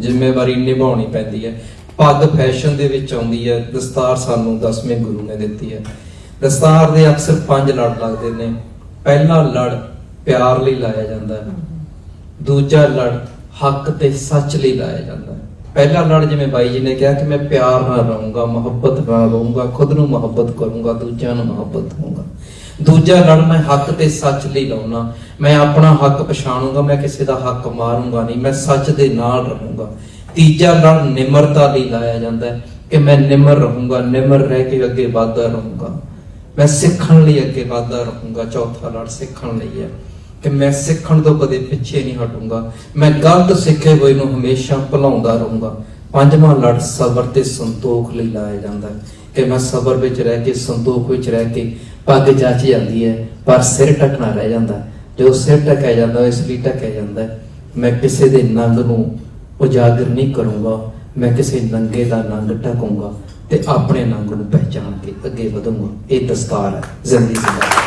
ਜ਼ਿੰਮੇਵਾਰੀ ਨਿਭਾਉਣੀ ਪੈਂਦੀ ਹੈ। ਪੱਗ ਫੈਸ਼ਨ ਦੇ ਵਿੱਚ ਆਉਂਦੀ ਹੈ। ਦਸਤਾਰ ਸਾਨੂੰ ਦਸਵੇਂ ਗੁਰੂ ਨੇ ਦਿੱਤੀ ਹੈ। ਦਸਤਾਰ ਦੇ ਅਕਸਰ ਪੰਜ ਲੜ ਲੱਗਦੇ ਨੇ। ਪਹਿਲਾ ਲੜ ਪਿਆਰ ਲਈ ਲਾਇਆ ਜਾਂਦਾ ਹੈ। ਦੂਜਾ ਲੜ ਹੱਕ ਤੇ ਸੱਚ ਲਈ ਲਾਇਆ ਜਾਂਦਾ ਹੈ। ਪਹਿਲਾ ਲੜ ਜਿਵੇਂ ਬਾਈ ਜੀ ਨੇ ਕਿਹਾ ਕਿ ਮੈਂ ਪਿਆਰ ਨਾਲ ਰਹੂੰਗਾ, ਮੁਹੱਬਤ ਨਾਲ ਰਹੂੰਗਾ, ਖੁਦ ਨੂੰ ਮੁਹੱਬਤ ਕਰੂੰਗਾ, ਦੂਜਿਆਂ ਨੂੰ ਮੁਹੱਬਤ ਕਰੂੰਗਾ। ਦੂਜਾ ਲੜ ਮੈਂ ਹੱਕ ਤੇ ਸੱਚ ਲਈ ਲਾਉਣਾ। ਮੈਂ ਆਪਣਾ ਹੱਕ ਪਛਾਣੂੰਗਾ, ਮੈਂ ਕਿਸੇ ਦਾ ਹੱਕ ਮਾਰੂੰਗਾ ਨਹੀਂ, ਮੈਂ ਸੱਚ ਦੇ ਨਾਲ ਰਹੂੰਗਾ। ਤੀਜਾ ਲੜ ਨਿਮਰਤਾ ਲਈ ਲਾਇਆ ਜਾਂਦਾ ਹੈ ਕਿ ਮੈਂ ਨਿਮਰ ਰਹੂੰਗਾ, ਨਿਮਰ ਰਹਿ ਕੇ ਅੱਗੇ ਵਧਦਾ ਰਹੂੰਗਾ। ਮੈਂ ਸਿੱਖਣ ਲਈ ਅੱਗੇ ਵਧਦਾ ਰਹੂੰਗਾ, ਚੌਥਾ ਲੜ ਸਿੱਖਣ ਲਈ ਹੈ ਕਿ ਮੈਂ ਸਿੱਖਣ ਤੋਂ ਕਦੇ ਪਿੱਛੇ ਨਹੀਂ ਹਟੂੰਗਾ। ਮੈਂ ਗਲਤ ਸਿੱਖੇ ਹੋਏ ਨੂੰ ਹਮੇਸ਼ਾ ਭੁਲਾਉਂਦਾ ਰਹੂੰਗਾ। ਪੰਜਵਾਂ ਲੜ ਸਬਰ ਤੇ ਸੰਤੋਖ ਲਈ ਲਾਇਆ ਜਾਂਦਾ ਹੈ। ਕਿ ਮੈਂ ਸਬਰ ਵਿੱਚ ਰਹਿ ਕੇ, ਸੰਤੋਖ ਵਿੱਚ ਰਹਿ ਕੇ ਪੱਗ ਜਾਚ ਜਾਂਦੀ ਹੈ, ਪਰ ਸਿਰ ਟਕਣਾ ਰਹਿ ਜਾਂਦਾ ਹੈ। ਜਦੋਂ ਸਿਰ ਟਕਿਆ ਜਾਂਦਾ, ਇਸ ਲਈ ਟਕਿਆ ਜਾਂਦਾ ਮੈਂ ਕਿਸੇ ਦੇ ਨੰਗ ਨੂੰ ਉਜਾਗਰ ਨਹੀਂ ਕਰੂੰਗਾ। ਮੈਂ ਕਿਸੇ ਨੰਗੇ ਦਾ ਨੰਗ ਟਕੂੰਗਾ ਤੇ ਆਪਣੇ ਨੰਗ ਨੂੰ ਪਹਿਚਾਨ ਕੇ ਅੱਗੇ ਵਧੂੰਗਾ। ਇਹ ਦਸਤਾਰ ਹੈ। ਜ਼ਿੰਦਗੀ ਦਾ